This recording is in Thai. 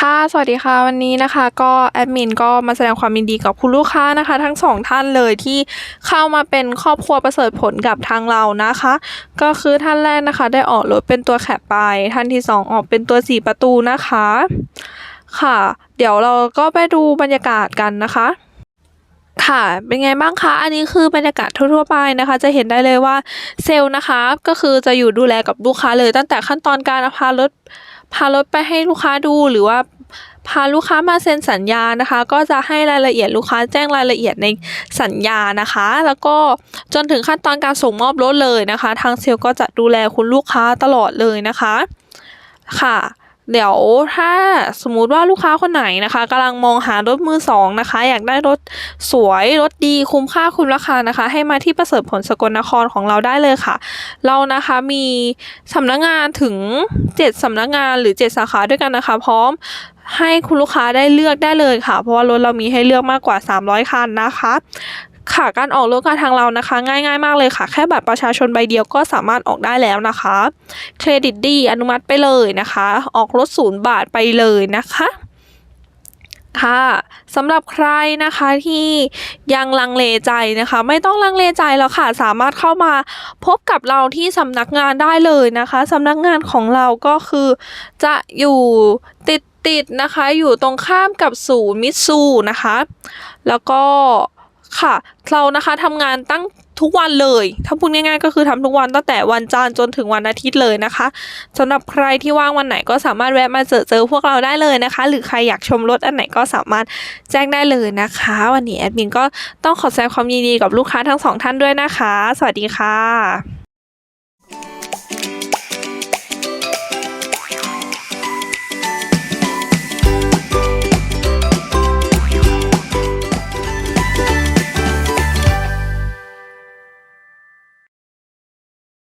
ค่ะ สวัสดีค่ะ วันนี้นะคะ ก็แอดมินก็มาแสดงความยินดีกับคุณลูกค้านะคะ ทั้งสองท่านเลยที่เข้ามาเป็นครอบครัวประเสริฐผลกับทางเรานะคะ ก็คือท่านแรกนะคะ ได้ออกรถเป็นตัวแคปไป ท่านที่สองออกเป็นตัวสี่ประตูนะคะ ค่ะ เดี๋ยวเราก็ไปดูบรรยากาศกันนะคะค่ะเป็นไงบ้างคะ อันนี้คือบรรยากาศทั่วๆไปนะคะ จะเห็นได้เลยว่าเซลล์นะคะ ก็คือจะอยู่ดูแลกับลูกค้าเลยตั้งแต่ขั้นตอนการพารถ พารถไปให้ลูกค้าดูหรือว่าพาลูกค้ามาเซ็นสัญญานะคะ ก็จะให้รายละเอียดลูกค้าแจ้งรายละเอียดในสัญญานะคะ แล้วก็จนถึงขั้นตอนการส่งมอบรถเลยนะคะ ทางเซลล์ก็จะดูแลคุณลูกค้าตลอดเลยนะคะค่ะ เดี๋ยวถ้าสมมุติว่าลูกค้าคนไหนนะคะกำลังมองหารถมือสองนะคะ อยากได้รถสวยรถดีคุ้มค่าคุ้มราคานะคะ ให้มาที่ประเสริฐผลสกลนครของเราได้เลยค่ะ เรานะคะมีสำนักงานถึง 7สำนักงานหรือ 7 สาขาด้วยกันนะคะ พร้อมให้คุณลูกค้าได้เลือกได้เลยค่ะ เพราะว่ารถเรามีให้เลือกมากกว่า 300 คันนะคะ ค่ะการออกรถกับทางเรานะคะ ง่ายๆมากเลยค่ะ แค่บัตรประชาชนใบเดียวก็สามารถออกได้แล้วนะคะ เครดิตดีอนุมัติไปเลยนะคะ ออกรถศูนย์บาทไปเลยนะคะค่ะสำหรับใครนะคะที่ยังลังเลใจนะคะ ไม่ต้องลังเลใจแล้วค่ะ สามารถเข้ามาพบกับเราที่สำนักงานได้เลยนะคะสำนักงานของเราก็คือจะอยู่ติดติดๆนะคะ อยู่ตรงข้ามกับศูนย์มิตซูนะคะ แล้วก็ ค่ะ เรานะคะทำงานตั้งทุกวันเลยถ้าพูดง่ายๆ ก็คือทำทุกวันตั้งแต่วันจันทร์จนถึงวันอาทิตย์เลยนะคะสำหรับใครที่ว่างวันไหนก็สามารถแวะมาเจอเจอพวกเราได้เลยนะคะ หรือใครอยากชมรถอันไหนก็สามารถแจ้งได้เลยนะคะ วันนี้แอดมินก็ต้องขอแสดงความยินดีกับลูกค้าทั้งสองท่านด้วยนะคะ สวัสดีค่ะ